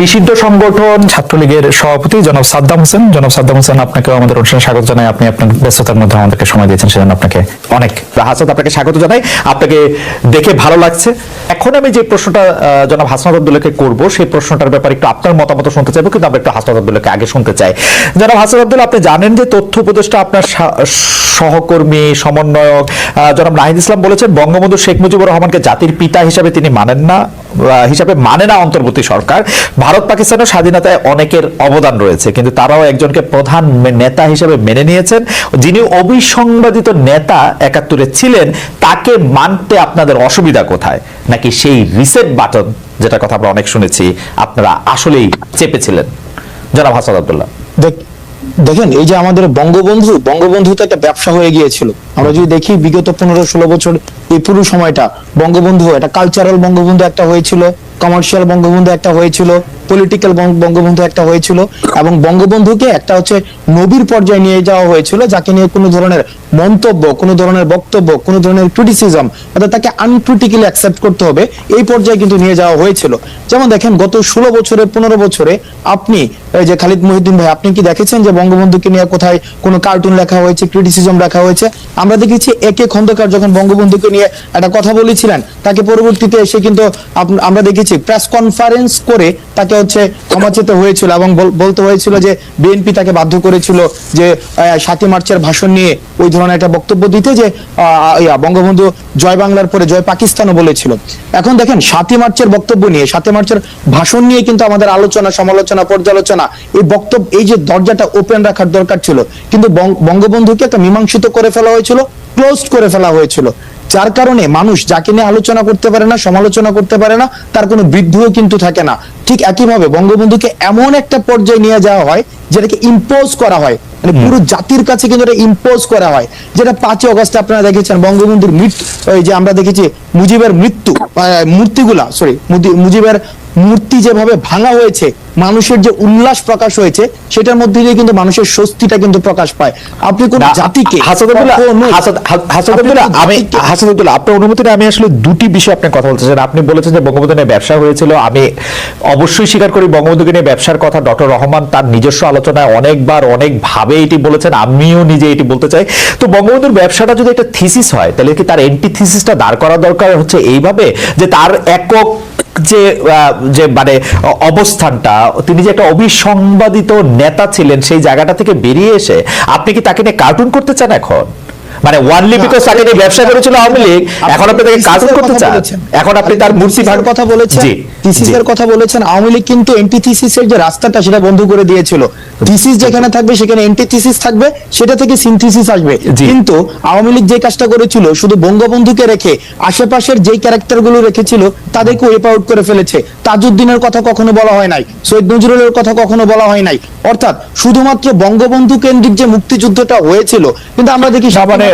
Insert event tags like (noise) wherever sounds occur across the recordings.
নিষিদ্ধ সংগঠন ছাত্রলীগের সভাপতি জনাব সাদ্দাম হোসেন। জনাব সাদ্দাম হোসেন আপনাকে আমাদের অনুষ্ঠানে স্বাগত জানাই। আপনি আপনার ব্যস্ততার মধ্যে আমাদেরকে সময় দিয়েছেন, সেজন্য আপনাকে অনেক হাসান আপনাকে স্বাগত জানাই। আপনাকে দেখে ভালো লাগছে। এখন আমি যে প্রশ্নটা জনাব হাসনাত আব্দুল্লাহকে করব, সেই প্রশ্নটার ব্যাপারে একটু আপনার মতামত শুনতে চাইব, কিন্তু আমরা একটু হাসনাত আব্দুল্লাহকে আগে শুনতে চাই। জনাব হাসান আব্দুল্লাহ, আপনি জানেন যে তথ্য উপদেষ্টা আপনার সহকর্মী, সমন্বয়ক জনাব নাহিদ ইসলাম বলেছেন, বঙ্গবন্ধু শেখ মুজিবুর রহমানকে জাতির পিতা হিসাবে তিনি মানেন না হিসাবে মানে না অন্তর্বর্তী সরকার। ভারত পাকিস্তানের স্বাধীনতায় অনেকের অবদান রয়েছে, কিন্তু তারাও একজনকে প্রধান নেতা হিসেবে মেনে নিয়েছেন। যিনি অবিসংবাদিত নেতা একাত্তরে ছিলেন, তাকে মানতে আপনাদের অসুবিধা কোথায়? নাকি সেই রিসেট বাটন যেটা কথা আমরা অনেক শুনেছি, আপনারা আসলেই চেপেছিলেন? জনাব হাসান আব্দুল্লাহ। দেখ- দেখেন, এই যে আমাদের বঙ্গবন্ধু বঙ্গবন্ধু তো একটা ব্যবসা হয়ে গিয়েছিল। আমরা যদি দেখি বিগত পনেরো ষোলো বছর, এই পুরো সময়টা বঙ্গবন্ধু, একটা কালচারাল বঙ্গবন্ধু একটা হয়েছিল কমার্শিয়াল বঙ্গবন্ধু একটা হয়েছিল পলিটিক্যাল বঙ্গবন্ধু একটা হয়েছিল এবং বঙ্গবন্ধুকে একটা হচ্ছে নবীর পর্যায়ে নিয়ে যাওয়া হয়েছিল, যাকে নিয়ে কোনো ধরনের মন্তব্য, কোনো ধরনের বক্তব্য, কোনো ধরনের ক্রিটিসিজম অর্থাৎ তাকে আনক্রিটিক্যালি অ্যাকসেপ্ট করতে হবে, এই পর্যায়ে কিন্তু নিয়ে যাওয়া হয়েছিল। যেমন দেখেন, গত ষোলো বছরে, পনেরো বছরে আপনি যে খালিদ মহিউদ্দিন ভাই, আপনি কি দেখেছেন যে বঙ্গবন্ধুকে নিয়ে কোথায় কোনো কার্টুন লেখা হয়েছে ক্রিটিসিজম লেখা হয়েছে? আমরা দেখেছি একে খন্দকার যখন বঙ্গবন্ধুকে নিয়ে একটা কথা বলেছিলেন, তাকে পরবর্তীতে এসে কিন্তু আমরা দেখেছি প্রেস কনফারেন্স করে তাকে হচ্ছে ক্ষমা চেতে হয়েছিল এবং বলতে হয়েছিল যে বিএনপি তাকে বাধ্য করেছিল যে সাতই মার্চের ভাষণ নিয়ে ওই ধরনের একটা বক্তব্য দিতে যে বঙ্গবন্ধু জয় বাংলার পরে জয় পাকিস্তানও বলেছিল। এখন দেখেন সাতই মার্চের বক্তব্য নিয়ে, সাতই মার্চের ভাষণ নিয়ে কিন্তু আমাদের আলোচনা, সমালোচনা, পর্যালোচনা, এই বক্তব্য, এই যে দরজাটা ওপেন রাখার দরকার ছিল, কিন্তু বঙ্গবন্ধুকে একটা মীমাংসিত করে ফেলা হয়েছিল ক্লোজ করে ফেলা হয়েছিল। যার কারণে মানুষ যাকে নিয়ে আলোচনা করতে পারে না, সমালোচনা করতে পারে না, তার কোনো বৃদ্ধিও কিন্তু থাকে না। ঠিক একইভাবে বঙ্গবন্ধুকে এমন একটা পর্যায়ে নিয়ে যাওয়া হয়, যেটাকে ইম্পোজ করা হয়। মানে পুরো জাতির কাছে কিন্তু এটা ইম্পোজ করা হয়। যেটা পাঁচই অগস্টে আপনারা দেখেছেন বঙ্গবন্ধুর মৃত্যু ওই যে আমরা দেখেছি মুজিবের মৃত্যু মূর্তিগুলা সরি মুজিবের মূর্তি যেভাবে ভাঙা হয়েছে মানুষের যে উল্লাস প্রকাশ হয়েছে সেটার মধ্যে দিয়ে কিন্তু মানুষের স্বস্তিটা কিন্তু প্রকাশ পায়। আপনি কোন জাতিকে আমি হাসানুদ্দৌলা, আপনার অনুমতিতে আমি আসলে দুটি বিষয় আপনি কথা বলতেছেন আপনি বলেছেন যে বঙ্গবন্ধু নিয়ে ব্যবসা হয়েছিল। আমি অবশ্যই স্বীকার করি বঙ্গবন্ধুকে নিয়ে ব্যবসার কথা ডক্টর রহমান তার নিজস্ব আলোচনায় অনেকবার অনেক ভাবে এটি বলেছেন, আমিও নিজে এটি বলতে চাই। তো বঙ্গবন্ধুর ব্যবসাটা যদি একটা থিসিস হয়, তাহলে কি তার এন্টি থিসিসটা দাঁড় করা দরকার হচ্ছে এইভাবে? যে তার একক যে যে মানে অবস্থানটা, তিনি যে একটা অবিসংবাদিত নেতা ছিলেন সেই জায়গাটা থেকে বেরিয়ে এসে, আপনি কি তাকে নিয়ে কার্টুন করতে চান এখন? মানে ওয়ানলি বিকজ তাকে নিয়ে ব্যবসা করেছিল আওয়ামী লীগ এখন আপনি তাকে থিসিসের করতে চান এখন আপনি তার মূর্তি ভাঙ- কথা বলেছেন। থিসিসের। কথা বলেছেন আওয়ামী লীগ কিন্তু এন্টিথিসিসের যে রাস্তাটা সেটা বন্ধ করে দিয়েছিল। থিসিস যেখানে থাকবে সেখানে এন্টিথিসিস থাকবে সেটা থেকে সিনথিসিস আসবে। কিন্তু আওয়ামী লীগ যে কাজটা করেছিল শুধু বঙ্গবন্ধুকে রেখে আশেপাশের যেই ক্যারেক্টারগুলো রেখেছিল তাদেরকে ওয়েপ আউট করে ফেলেছে। তাজউদ্দিনের কথা কখনো বলা হয় নাই সৈয়দ নজরুলের কথা কখনো বলা হয় নাই। অর্থাৎ শুধুমাত্র বঙ্গবন্ধু কেন্দ্রিক যে মুক্তিযুদ্ধটা হয়েছিল কিন্তু আমরা দেখি না,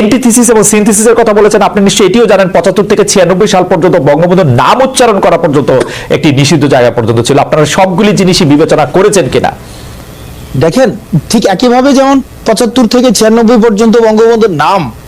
এন্টিথিসিস এবং সিনথিসিসের কথা বলেছেন। আপনি নিশ্চয়ই এটিও জানেন, পঁচাত্তর থেকে ছিয়ানব্বই সাল পর্যন্ত বঙ্গবন্ধুর নাম উচ্চারণ করা পর্যন্ত একটি নিষিদ্ধ জায়গা পর্যন্ত ছিল। আপনারা সবগুলি জিনিসই বিবেচনা করেছেন কিনা? দেখেন, ঠিক একইভাবে যেমন পঁচাত্তর থেকে ছিয়ানব্বই পর্যন্ত বঙ্গবন্ধুর নাম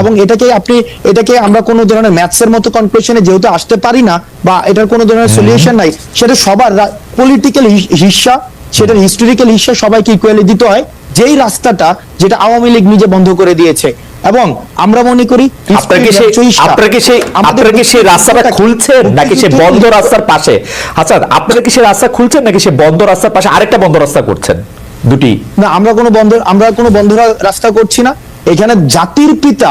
এবং এটাকে আপনি এটাকে আমরা কোনো ধরনের ম্যাথসের মতো কনক্লুশনে যেহেতু আসতে পারি না বা এটার কোনো ধরনের সলিউশন নাই সেটা সবার পলিটিক্যাল হিস্সা সেটার হিস্টোরিক্যাল হিস্সা সবাইকে ইকুয়ালি দিতে হয় যেই রাস্তাটা যেটা আওয়ামী লীগ নিজে বন্ধ করে দিয়েছে। এবং আমরা মনে করি আপনারা কি সেই আপনারা কি সেই আপনারা কি সেই রাস্তাটা খুলছেন নাকি সে বন্ধ রাস্তার পাশে? আচ্ছা আপনারা কি সেই রাস্তা খুলছেন নাকি সে বন্ধ রাস্তার পাশে আরেকটা বন্ধ রাস্তা করছেন? দুটি। না আমরা কোনো বন্ধ আমরা কোনো বন্ধ রাস্তা করছি না। এখানে জাতির পিতা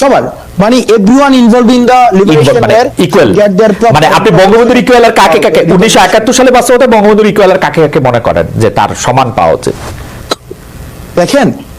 সবার মানে everyone involve in the liberation মানে এর ইকুয়াল গেট देयर মানে আপনি বঙ্গবন্ধুর ইকুয়াল আর কাকে কাকে উনিশশো একাত্তর সালে বাস্তবতা বঙ্গবন্ধুর ইকুয়াল আর কাকে কাকে মনে করেন যে তার সমান পাওয়া উচিত দেখেন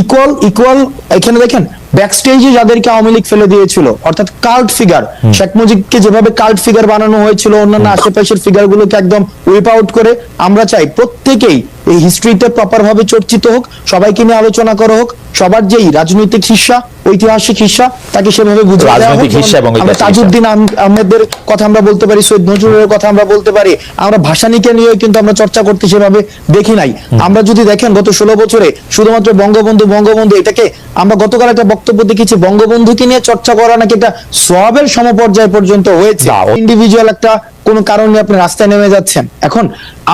ইকুয়াল ইকুয়াল এখানে দেখেন ব্যাক স্টেজে যাদেরকে আওয়ামী লীগ ফেলে দিয়েছিল অর্থাৎ কাল্ট ফিগার শেখ মুজিবকে যেভাবে কাল্ট ফিগার বানানো হয়েছিল অন্যান্য আশেপাশের ফিগার গুলোকে একদম উইপ আউট করে আমরা চাই প্রত্যেকেই এই হিস্ট্রিতে প্রপার ভাবে চর্চিত হোক সবাইকে নিয়ে আলোচনা করা হোক সবার যেই রাজনৈতিক হিস্সা ঐতিহাসিক হিস্সা তাকে সেভাবে বুঝে রাজনৈতিক হিস্সা এবং তাজউদ্দিন আহমেদের কথা আমরা বলতে পারি সৈয়দ নজরুলের কথা আমরা বলতে পারি আমরা ভাষানীকে নিয়ে কিন্তু আমরা চর্চা করতে সেভাবে দেখি নাই। আমরা যদি দেখেন গত ষোলো বছরে শুধুমাত্র বঙ্গবন্ধু বঙ্গবন্ধু এটাকে আমরা গতকাল একটা বক্তব্য দেখেছি বঙ্গবন্ধুকে নিয়ে চর্চা করা নাকি একটা সবের সমপর্যায় পর্যন্ত হয়েছে। ইন্ডিভিজুয়াল একটা কোনো কারণে আপনি রাস্তায় নেমে যাচ্ছেন। এখন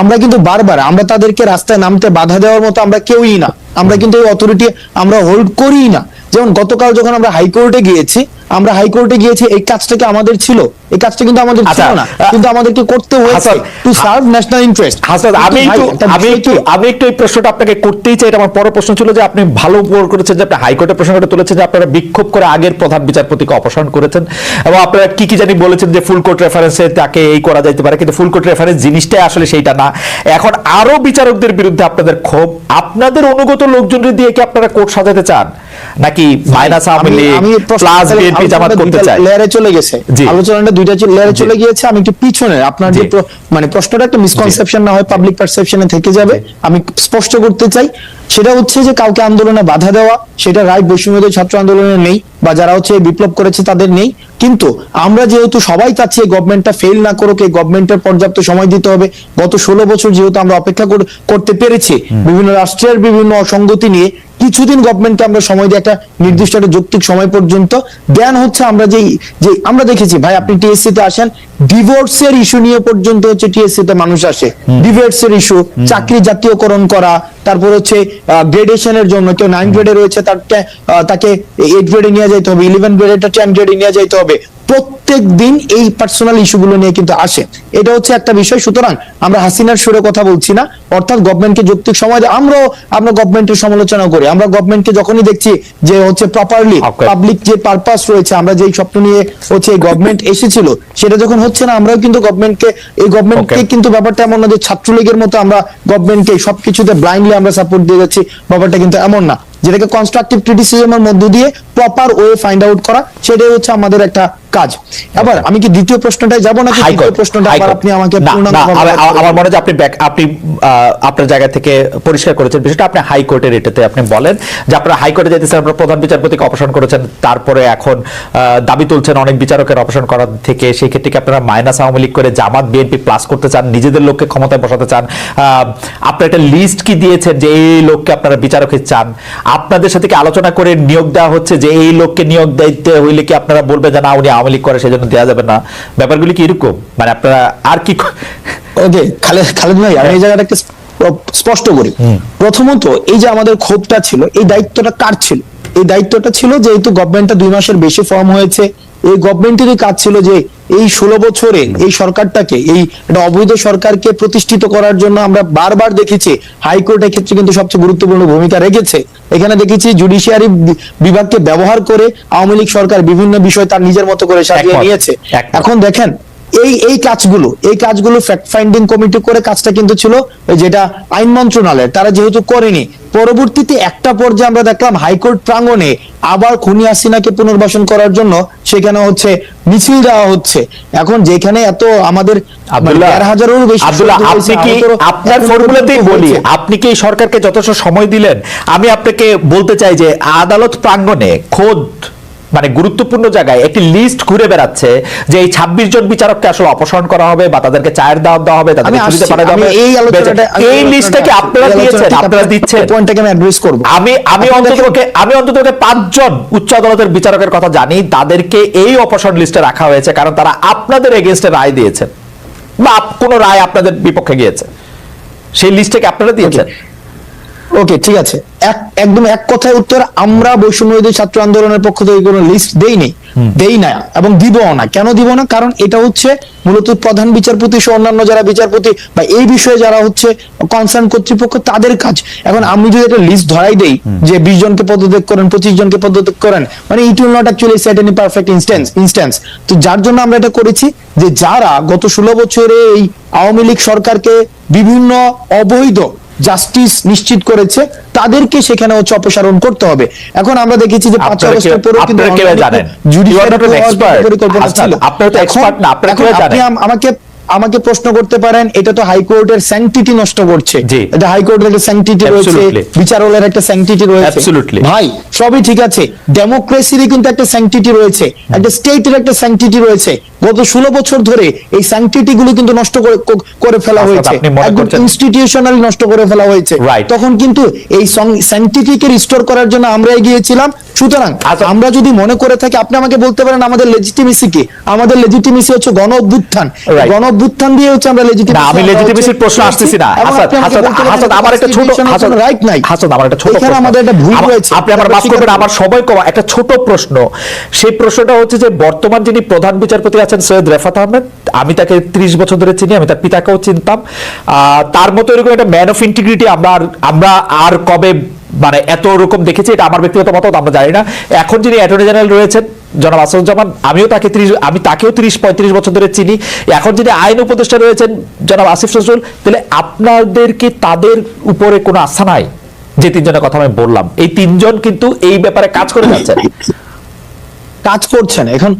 আমরা কিন্তু বারবার, আমরা তাদেরকে রাস্তায় নামতে বাধা দেওয়ার মতো আমরা কেউই না। আমরা কিন্তু এই অথরিটি আমরা হোল্ড করি না। যেমন গতকাল যখন আমরা হাইকোর্টে গিয়েছি আমরা হাইকোর্টে গিয়েছি এই কাজটা কি আমাদের ছিল? এই কাজটা কিন্তু আমাদের ছিল আচ্ছা, না। কিন্তু আমাদেরকে করতে হয়েছে to serve national interest Hasan আমি একটু আমি একটু আমি একটু এই প্রশ্নটা আপনাকে করতেই চাই এটা আমার পরের প্রশ্ন ছিল যে আপনি ভালো উপর করেছেন যে আপনি হাইকোর্টে প্রশ্নটা তুলেছেন যে আপনারা বিক্ষোভ করে আগের প্রধান বিচারপতিকে অপসারণ করেছেন এবং আপনারা কি কি জানি বলেছেন যে ফুল কোর্ট রেফারেন্সে তাকে এই করা যাইতে পারে কিন্তু ফুল কোর্ট রেফারেন্স জিনিসটাই আসলে সেইটা না। এখন আরও বিচারকদের বিরুদ্ধে আপনাদের ক্ষোভ আপনাদের অনুগত লোকজনের দিয়ে কি আপনারা কোর্ট সাজাতে চান? নাকি minus Awami League plus BNP Jamaat করতে চায়? লেয়ারে চলে গেছে। আলোচনাটা দুইটা লেয়ারে চলে গিয়েছে আমি একটু পিছনে আপনার যে মানে প্রশ্নটা একটা মিসকনসেপশন না হয় পাবলিক পারসেপশনে থেকে যাবে। আমি স্পষ্ট করতে চাই সেটা হচ্ছে যে কাউকে আন্দোলনে বাধা দেওয়া সেটা রায় বৈষম্যদের ছাত্র আন্দোলনে নেই বা যারা হচ্ছে বিপ্লব করেছে তাদের নেই। কিন্তু আমরা যেহেতু সবাই চাচ্ছি এই গভর্নমেন্টটা ফেল না করুক এই গভর্নমেন্টের পর্যাপ্ত সময় দিতে হবে গত ষোলো বছর যেহেতু আমরা অপেক্ষা করতে পেরেছি বিভিন্ন রাষ্ট্রের বিভিন্ন অসঙ্গতি নিয়ে কিছুদিন গভর্নমেন্টকে আমরা সময় দিই একটা নির্দিষ্ট একটা যৌক্তিক সময় পর্যন্ত জ্ঞান হচ্ছে আমরা যে যে আমরা দেখেছি ভাই আপনি টিএসসি তে আসেন ডিভোর্সের ইস্যু নিয়ে পর্যন্ত হচ্ছে টিএসসি তে মানুষ আসে। ডিভোর্সের ইস্যু চাকরি জাতীয়করণ করা তারপর হচ্ছে গ্রেডেশনের জন্য কেউ নাইন গ্রেডে রয়েছে তার তাকে এইট গ্রেডে নিয়ে যাইতে হবে ইলেভেন গ্রেডে টেন গ্রেডে নিয়ে যাইতে হবে। প্রত্যেক দিন এই পার্সোনাল ইস্যুগুলো নিয়ে কিন্তু আসে। এটা হচ্ছে একটা বিষয়। সুতরাং আমরা হাসিনার সুরে কথা বলছি না। অর্থাৎ গভর্নমেন্টকে যৌক্তিক সময়। আমরাও আমরা গভর্নমেন্টের সমালোচনা করি। আমরা গভর্নমেন্টকে যখনই দেখছি যে হচ্ছে প্রপারলি পাবলিক যে পারপাস রয়েছে আমরা যেই স্বপ্ন নিয়ে হচ্ছে এই গভর্নমেন্ট এসেছিল সেটা যখন হচ্ছে না আমরাও কিন্তু গভর্নমেন্টকে এই গভর্নমেন্টকে কিন্তু ব্যাপারটা এমন না যে ছাত্রলীগের মতো আমরা গভর্নমেন্টকে সবকিছুতে ব্লাইন্ডলি আমরা সাপোর্ট দিয়ে যাচ্ছি। ব্যাপারটা কিন্তু এমন না। যেটাকে কনস্ট্রাকটিভ ক্রিটিসিজমের মধ্য দিয়ে প্রপার ওয়ে ফাইন্ড আউট করা সেটাই হচ্ছে আমাদের একটা কাজ। এবার আমি কি দ্বিতীয় প্রশ্নটায় যাব নাকি তৃতীয় প্রশ্নটা আবার আপনি আমাকে আমার-? মনে হয় আপনি আপনি আপনার জায়গা থেকে পরিষ্কার করেছেন। বিষয়টা আপনি হাইকোর্টের এটাতে আপনি বলেন। যে আপনারা হাইকোর্টে যেতেছেন আপনারা প্রধান বিচারপতিকে অপসারণ করেছেন তারপরে এখন দাবি তুলছেন অনেক বিচারকের অপসারণ করার থেকে। সেই ক্ষেত্রে কি আপনারা মাইনাস আওয়ামী লীগ করে জামাত বিএনপি প্লাস করতে চান নিজেদের লোককে ক্ষমতায় বসাতে চান? আপনারা একটা লিস্ট কি দিয়েছেন যে এই লোককে আপনারা বিচারকে চান? আপনাদের সাথে কি আলোচনা করে নিয়োগ দেওয়া হচ্ছে যে এই লোককে নিয়োগ দিতে হইলে কি আপনারা বলবেন যে না উনি আওয়ামী লীগ করে সেজন্য দেওয়া যাবে না। ব্যাপারগুলি কি এরকম? মানে আপনারা আর কি ওকে খালেদ খালেদ ভাই আমি এই জায়গাটা একটা স্পষ্ট করি। প্রথমত এই যে আমাদের ক্ষোভটা ছিল এই দায়িত্বটা কার ছিল? এই দায়িত্বটা ছিল যেহেতু গভর্নমেন্টটা দুই মাসের বেশি ফর্ম হয়েছে। এই গভর্নমেন্টেরই কাজ ছিল যে এই ষোলো বছরে এই সরকারটাকে এই একটা অবৈধ সরকারকে প্রতিষ্ঠিত করার জন্য আমরা বারবার দেখেছি হাইকোর্টের ক্ষেত্রে কিন্তু সবচেয়ে গুরুত্বপূর্ণ ভূমিকা রেখেছে। এখানে দেখেছি জুডিশিয়ারি বিভাগকে ব্যবহার করে আওয়ামী লীগ সরকার বিভিন্ন বিষয় তার নিজের মতো করে সাজিয়ে নিয়েছে। এখন দেখেন এই এই কাজগুলো এই কাজগুলো ফ্যাক্ট ফাইন্ডিং কমিটি করে কাজটা কিন্তু ছিল ওই যেটা আইন মন্ত্রণালয় তারা যেহেতু করেনি পরবর্তীতে একটা পর্যায়ে আমরা দেখলাম হাইকোর্ট প্রাঙ্গণে আবার খুনি হাসিনাকে পুনর্বাসন করার জন্য সেখানে হচ্ছে মিছিল দেওয়া হচ্ছে। এখন যেখানে এত আমাদের আব্দুল্লাহ দেড় হাজারেরও বেশি আপনি কি আপনার ফর্মুলাতেই বলি আপনি কি সরকারকে যথেষ্ট সময় দিলেন? আমি আপনাকে বলতে চাই যে আদালত প্রাঙ্গণে খোদ মানে গুরুত্বপূর্ণ জায়গায় একটি লিস্ট ঘুরে বেড়াচ্ছে যে এই ছাব্বিশ জন বিচারককে আসলে অপসারণ করা হবে বা তাদেরকে চায়ের দাওয়াত দেওয়া হবে তাদেরকে পাঠানো হবে। এই আলোচনাটা এই আলোচনাটা লিস্টটা কি আপনারা দিয়েছেন আপনারা দিচ্ছেন। পয়েন্টটাকে আমি অ্যাড্রেস করব। আমি আমি অন্ততপক্ষে আমি অন্ততপক্ষে পাঁচজন উচ্চ আদালতের বিচারকের কথা জানি তাদেরকে এই অপসারণ লিস্টে রাখা হয়েছে কারণ তারা আপনাদের এগেনস্টে রায় দিয়েছেন। বা কোনো রায় আপনাদের বিপক্ষে গিয়েছে। সেই লিস্টে কি আপনারা দিয়েছেন? ওকে ঠিক আছে। এক একদম এক কথায় উত্তর আমরা বৈষম্যবিরোধী ছাত্র আন্দোলনের পক্ষ থেকে কোনো লিস্ট দেইনি। দেই না এবং দিবও না। কেন দিব না? কারণ এটা হচ্ছে মূলত প্রধান বিচারপতি সহ অন্যান্য যারা বিচারপতি বা এই বিষয়ে যারা হচ্ছে কনসার্ন কর্তৃপক্ষ তাদের কাজ। এখন আমি যদি একটা লিস্ট ধরাই দেই যে বিশ জনকে পদত্যাগ করেন পঁচিশ জনকে পদত্যাগ করেন মানে it will not actually set any perfect instance instance তো যার জন্য আমরা এটা করেছি যে যারা গত ষোলো বছরে এই আওয়ামী লীগ সরকারকে বিভিন্ন অবৈধ জাস্টিস নিশ্চিত করেছে তাদেরকে সেখানে হচ্ছে অপসারণ করতে হবে এখন আমরা দেখেছি যে পাঁচ আগস্টের পরেও কিন্তু জানেন? পরিকল্পনা ছিল আপনারা তো expert না, আপনারা জানেন? আম- আমাকে আমাকে প্রশ্ন করতে পারেন এটা তো হাইকোর্টের স্যাংটিটি নষ্ট করছে। এটা হাইকোর্টের একটা স্যাংটিটি রয়েছে বিচারালয়ের একটা স্যাংটিটি রয়েছে। ভাই সবই ঠিক আছে। ডেমোক্রেসিরই কিন্তু একটা স্যাংটিটি রয়েছে। একটা স্টেটের একটা স্যাংটিটি রয়েছে। গত ষোলো বছর ধরে এই স্যাংটিটি গুলো কিন্তু নষ্ট করে ফেলা আচ্ছা, হয়েছে। একদম ইনস্টিটিউশনালি নষ্ট করে ফেলা হয়েছে। তখন কিন্তু এই সাইন্টিফিক রিস্টোর করার জন্য আমরা এগিয়েছিলাম। সুতরাং আচ্ছা। আমরা যদি মনে করে থাকি আপনি আমাকে বলতে পারেন আমাদের লেজিটিমেসি কি আমাদের লেজিটিমেসি হচ্ছে গণ অভ্যুত্থান. গণ অভ্যুত্থান দিয়ে হচ্ছে আমরা লেজিটিমেসি আমি লেজিটিমেসির প্রশ্ন আসতেছি না। হাসান আমার একটা ছোট হাসান রাইট নাই। হাসান আমার একটা ছোট এখানে আমাদের একটা ভুল রয়েছে। আপনি আমার মাফ করবেন আমার সময় কম। একটা ছোট প্রশ্ন। সেই প্রশ্নটা হচ্ছে যে বর্তমান যিনি প্রধান বিচারপতি আছেন সৈয়দ রেফাত আহমেদ আমি তাকে ত্রিশ বছর ধরে চিনি আমি তার পিতাকেও চিনতাম। তার মতো এরকম একটা ম্যান অফ ইন্টিগ্রিটি আমরা আমরা আর কবে মানে এত রকম দেখেছি এটা আমার ব্যক্তিগত মত আমরা জানি না। এখন যিনি অ্যাটর্নি জেনারেল রয়েছেন জনাব আসাদুজ্জামান, আমিও তাকে ত্রিশ, আমি তাকেও ত্রিশ, পঁয়ত্রিশ বছর ধরে চিনি। এখন যদি আইন উপদেষ্টা রয়েছেন, জনাব আসিফ নজরুল, তাহলে আপনাদের কি তাদের উপরে কোনো আস্থা নাই? যে তিনজনের কথা আমি বললাম। এই তিনজন কিন্তু এই ব্যাপারে কাজ করে যাচ্ছেন। কাজ করছেন। এখন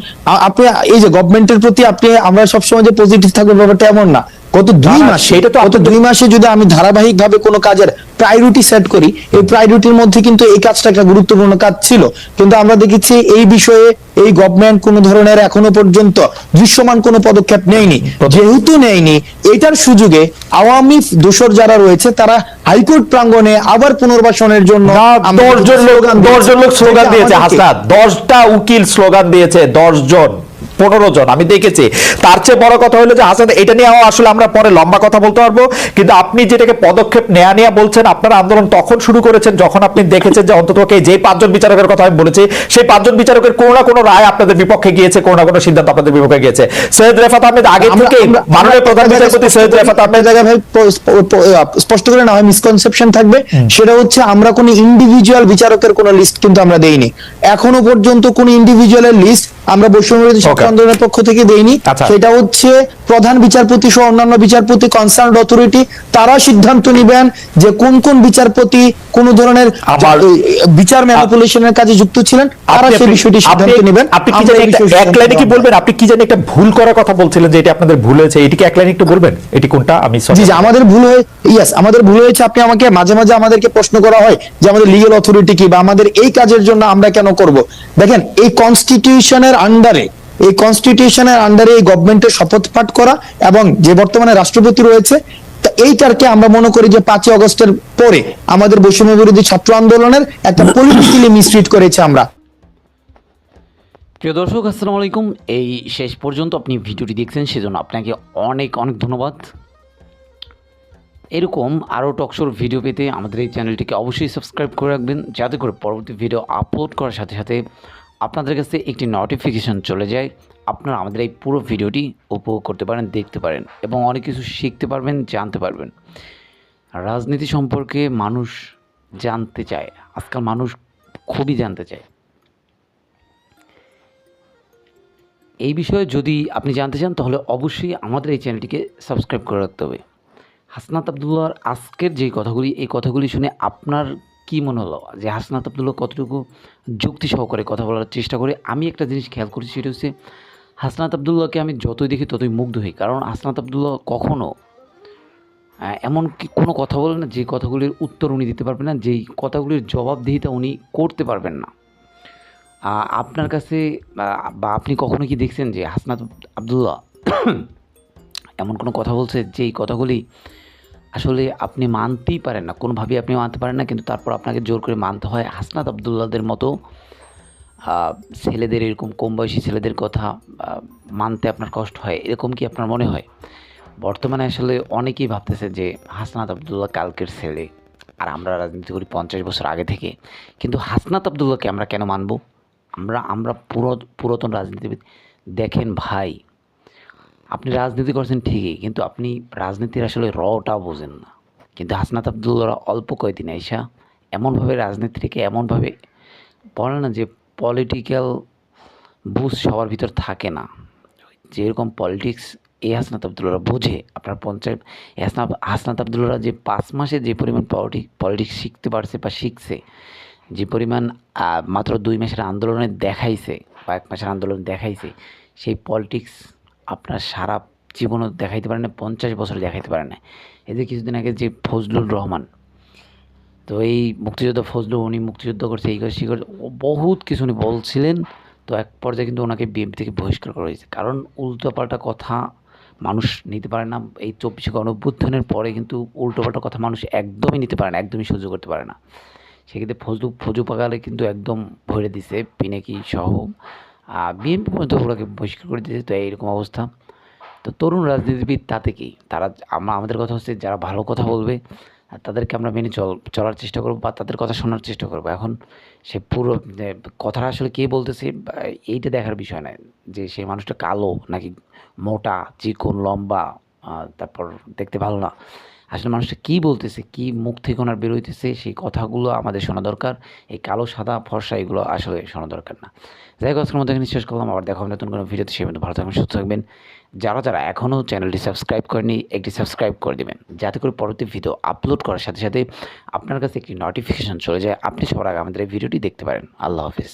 আপনি এই যে গভর্নমেন্টের প্রতি আপনি, আমরা সবসময় যে পজিটিভ থাকব, ব্যাপারটা এমন না। গত দুই মাস সেটা তো গত দুই মাসে যদি আমি ধারাবাহিক ভাবে কোনো কাজের প্রায়োরিটি সেট করি এই প্রায়োরিটির মধ্যে কিন্তু এই কাজটা একটা গুরুত্বপূর্ণ কাজ ছিল। কিন্তু আমরা দেখেছি এই বিষয়ে এই গভর্নমেন্ট কোনো ধরনের এখনও পর্যন্ত দৃশ্যমান কোনো পদক্ষেপ নেয়নি। যেহেতু নেয়নি এটার সুযোগে আওয়ামী দোসর যারা রয়েছে তারা হাইকোর্ট প্রাঙ্গণে আবার পুনর্বাসনের জন্য দশজন লোক স্লোগান দিয়েছি। দশজন লোক স্লোগান দিয়েছে আমাদেরকে- হাসনাত। দশটা উকিল স্লোগান দিয়েছে দশ জন পনেরো জন আমি দেখেছি। তার চেয়ে বড় কথা হলো যে হাসান এটা নিয়ে আসলে আমরা পরে লম্বা কথা বলতে পারব। কিন্তু আপনি যেটাকে পদক্ষেপ নেয়া নিয়ে বলছেন আপনারা আন্দোলন তখন শুরু করেছেন যখন আপনি দেখেছেন যে অন্তত যে পাঁচজন বিচারকের কথা আমি বলেছি সেই পাঁচজন বিচারকের কোনো না কোনো রায় আপনাদের বিপক্ষে গিয়েছে কোনো না কোনো সিদ্ধান্ত আপনাদের বিপক্ষে গিয়েছে। সৈয়দ রেফাত আহমেদ আগে থেকে মাননীয় প্রধান বিচারপতি সৈয়দ রেফাত আহমেদ জায়গায় ভাই স্পষ্ট করে না হয় মিসকনসেপশন থাকবে। সেটা হচ্ছে আমরা কোনো ইন্ডিভিজুয়াল বিচারকের কোনো লিস্ট কিন্তু আমরা দেইনি। এখনও পর্যন্ত কোনো ইন্ডিভিজুয়ালের লিস্ট আমরা Okay. আন্দোলনের পক্ষ থেকে দেইনি আচ্ছা। সেটা হচ্ছে প্রধান বিচারপতি সহ অন্যান্য বিচারপতি কনসার্ন অথরিটি তারা সিদ্ধান্ত নিবেন যে কোন কোন বিচারপতি কোন ধরনের বিচার ম্যানিপুলেশনের কাজে যুক্ত ছিলেন তারা সেই বিষয়টি সিদ্ধান্ত নেবেন। আপনি কি আমরা জানি এই একটা- বিষয়ে এক লাইনে কি বলবেন? আপনি কি জানি একটা ভুল করার কথা বলছিলেন যে এটা আপনাদের ভুল হয়েছে এটিকে এক লাইনে একটু বলবেন? এটি কোনটা? আমি জি জি আমাদের ভুল হয়ে ইয়েস আমাদের ভুল হয়েছে আপনি আমাকে মাঝে মাঝে আমাদেরকে প্রশ্ন করা হয় যে আমাদের লিগ্যাল অথরিটি কি বা আমাদের এই কাজের জন্য আমরা কেন করব। দেখেন এই কনস্টিটিউশনের আন্ডারে এই কনস্টিটিউশনের আন্ডারে এই গভর্নমেন্টের শপথ পাঠ করা এবং যে বর্তমানে রাষ্ট্রপতি রয়েছে এইটারকে আমরা মনে করি যে পাঁচই অগস্টের পরে আমাদের বৈষম্য বিরোধী ছাত্র আন্দোলনের একটা পলিটিক্যালি মিসট্রিট করেছে আমরা। প্রিয় দর্শক, আসসালামু আলাইকুম। এই শেষ পর্যন্ত আপনি ভিডিওটি দেখছেন, সেজন্য আপনাকে অনেক অনেক ধন্যবাদ। এরকম আরও টকশোর ভিডিও পেতে আমাদের এই চ্যানেলটিকে অবশ্যই সাবস্ক্রাইব করে রাখবেন, যাতে করে পরবর্তী ভিডিও আপলোড করার সাথে সাথে আপনাদের কাছে একটি নোটিফিকেশান চলে যায়। আপনারা আমাদের এই পুরো ভিডিওটি উপভোগ করতে পারেন, দেখতে পারেন এবং অনেক কিছু শিখতে পারবেন, জানতে পারবেন। রাজনীতি সম্পর্কে মানুষ জানতে চায়, আজকাল মানুষ খুবই জানতে চায়। এই বিষয়ে যদি আপনি জানতে চান, তাহলে অবশ্যই আমাদের এই চ্যানেলটিকে সাবস্ক্রাইব করে রাখতে হবে। হাসনাত আবদুল্লাহর আজকের যে কথাগুলি, এই কথাগুলি শুনে আপনার কি মনে হলো? যে হাসনাত আবদুল্লাহ কতটুকু যুক্তি সহকারে কথা বলার চেষ্টা করে? আমি একটা জিনিস খেয়াল করছি, সেটা হচ্ছে হাসনাত আবদুল্লাহকে আমি যতই দেখি ততই মুগ্ধ হই। কারণ হাসনাত আবদুল্লাহ কখনও এমন কি, কোনো কথা বলে না, যে কথাগুলির উত্তর উনি দিতে পারবেন না, যেই কথাগুলির জবাবদিহিতা উনি করতে পারবেন না। আপনার কাছে বা আপনি কখনো কি দেখছেন যে হাসনাত আবদুল্লাহ (coughs) এমন কোনো কথা বলছে, যেই কথাগুলি আসলে আপনি মানতেই পারেন না। কোনোভাবেই আপনি মানতে পারেন না, কিন্তু তারপর আপনাকে জোর করে মানতে হয়। হাসনাত আবদুল্লাহদের মতো ছেলেদের এরকম কম বয়সী ছেলেদের কথা মানতে আপনার কষ্ট হয়। এরকম কি আপনার মনে হয়? বর্তমানে আসলে অনেকেই ভাবতেছে যে, হাসনাত আবদুল্লাহ কালকের ছেলে, আর আমরা রাজনীতি করি পঞ্চাশ বছর আগে থেকে। কিন্তু হাসনাত আবদুল্লাহকে আমরা কেন মানব? আমরা আমরা পুরো, পুরাতন রাজনীতিবিদ। দেখেন ভাই আপনি রাজনীতি করছেন ঠিকই, কিন্তু আপনি রাজনীতির আসলে রটা বোঝেন না। কিন্তু হাসনাত আবদুল্লাহ অল্প কয়েকদিন আইসা এমনভাবে রাজনীতিকে এমনভাবে বলে না যে পলিটিক্যাল বুঝ সবার ভিতর থাকে না। যেরকম পলিটিক্স এই হাসনাত আবদুল্লারা বোঝে, আপনার পঞ্চায়েত হাসনাত হাসনাত আবদুল্লারা যে পাঁচ মাসে যে পরিমাণ পলিটিক পলিটিক্স শিখতে পারছে বা শিখছে, যে পরিমাণ মাত্র দুই মাসের আন্দোলনে দেখাইছে বা এক মাসের আন্দোলন দেখাইছে, সেই পলিটিক্স আপনার সারা জীবনও দেখাইতে পারে না, পঞ্চাশ বছর দেখাইতে পারে না। এদের কিছুদিন আগে যে ফজলুর রহমান, তো এই মুক্তিযোদ্ধা ফজলু উনি মুক্তিযুদ্ধ করছে, এই করে সেই করে বহুত কিছু উনি বলছিলেন, তো এক পর্যায়ে কিন্তু ওনাকে বিএনপি থেকে বহিষ্কার করা হয়েছে। কারণ উল্টোপাল্টা কথা মানুষ নিতে পারে না, এই চব্বিশে গণঅভ্যুত্থানের পরে কিন্তু উল্টোপাল্টা কথা মানুষ একদমই নিতে পারে না, একদমই সহ্য করতে পারে না। সেক্ষেত্রে ফজলু ফজু পাকালে কিন্তু একদম ভরে দিছে, পিনাকি সহ বিএনপি পর্যন্ত ওনাকে বহিষ্কার করে দিয়েছে, তো এইরকম অবস্থা। তো তরুণ রাজনীতিবিদ তাতে কি? তারা আমরা, আমাদের কথা হচ্ছে যারা ভালো কথা বলবে, আর তাদেরকে আমরা মেনে চল, চলার চেষ্টা করব বা তাদের কথা শোনার চেষ্টা করব। এখন সে পুরো কথাটা আসলে কে বলতেছে এইটা দেখার বিষয় নয় যে সেই মানুষটা কালো, নাকি মোটা, চিকন, লম্বা তারপর দেখতে ভালো না। আসলে মানুষটা কী বলতেছে, কী মুখ থেকে ওনার বেরোইতেছে সেই কথাগুলো আমাদের শোনা দরকার। এই কালো, সাদা ফর্সা এগুলো আসলে শোনা দরকার না। যাই হোক, আজকের মধ্যে এখানে শেষ করলাম। আবার দেখা হবে নতুন কোনো ভিডিওতে। সে ভালো থাকবেন, সুস্থ থাকবেন। যারা যারা এখনও চ্যানেলটি সাবস্ক্রাইব করেনি একটি সাবস্ক্রাইব করে দেবেন। যাতে করে পরবর্তী ভিডিও আপলোড করার সাথে সাথে আপনার কাছে একটি নোটিফিকেশন চলে যায়। আপনি সবার আগে আমাদের এই ভিডিওটি দেখতে পারেন। আল্লাহ হাফিজ।